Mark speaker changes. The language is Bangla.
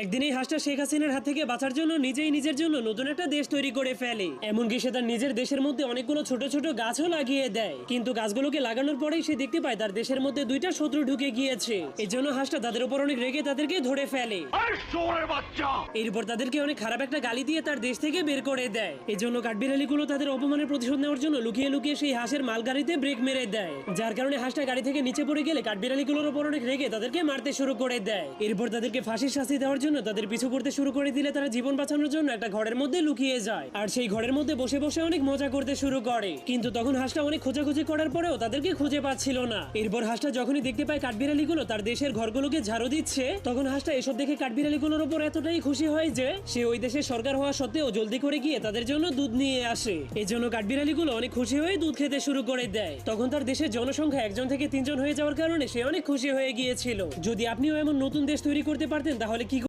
Speaker 1: একদিন এই হাঁসটা শেখ হাসিনার হাত থেকে বাঁচার জন্য নিজেই নিজের জন্য নতুন একটা দেশ তৈরি করে ফেলে। এমনকি সে তার নিজের দেশের মধ্যে অনেকগুলো ছোট ছোট গাছও লাগিয়ে দেয়। কিন্তু গাছগুলোকে লাগানোর পরেই সে দেখতে পায় তার দেশের মধ্যে দুইটা শত্রু ঢুকে গিয়েছে। এই জন্য হাঁসটা তাদের উপর অনেক রেগে তাদেরকে ধরে ফেলে। এরপর তাদেরকে অনেক খারাপ একটা গালি দিয়ে তার দেশ থেকে বের করে দেয়। এই জন্য কাঠবিড়ালিগুলো তাদের অপমানের প্রতিশোধ নেওয়ার জন্য লুকিয়ে লুকিয়ে সেই হাঁসের মালগাড়িতে ব্রেক মেরে দেয়। যার কারণে হাঁসটা গাড়ি থেকে নিচে পড়ে গেলে কাঠবিড়ালিগুলোর উপর অনেক রেগে তাদেরকে মারতে শুরু করে দেয়। এরপর তাদেরকে ফাঁসির শাস্তি দেওয়ার জন্য তাদের পিছু করতে শুরু করে দিলে তারা জীবন বাঁচানোর জন্য একটা ঘরের মধ্যে লুকিয়ে যায়। আর সেই ঘরের মধ্যে বসে বসে অনেক মজা করতে শুরু করে। কিন্তু তখন হাঁসটা অনেক খোঁজাখুঁজি করার পরেও তাদেরকে খুঁজে পাচ্ছিল না। এরপর হাঁসটা যখনই দেখতে পায় কাঠবিড়ালিগুলো তার দেশের ঘরগুলোকে ঝাড়ু দিচ্ছে, তখন হাঁসটা এসব দেখে কাঠবিড়ালিগুলোর উপর এতটাই খুশি হয় যে, সে ওই দেশের সরকার হওয়া সত্ত্বেও জলদি করে গিয়ে তাদের জন্য দুধ নিয়ে আসে। এই জন্য কাঠবিড়ালিগুলো অনেক খুশি হয়ে দুধ খেতে শুরু করে দেয়। তখন তার দেশের জনসংখ্যা একজন থেকে তিনজন হয়ে যাওয়ার কারণে সে অনেক খুশি হয়ে গিয়েছিল। যদি আপনিও এমন নতুন দেশ তৈরি করতে পারতেন, তাহলে কি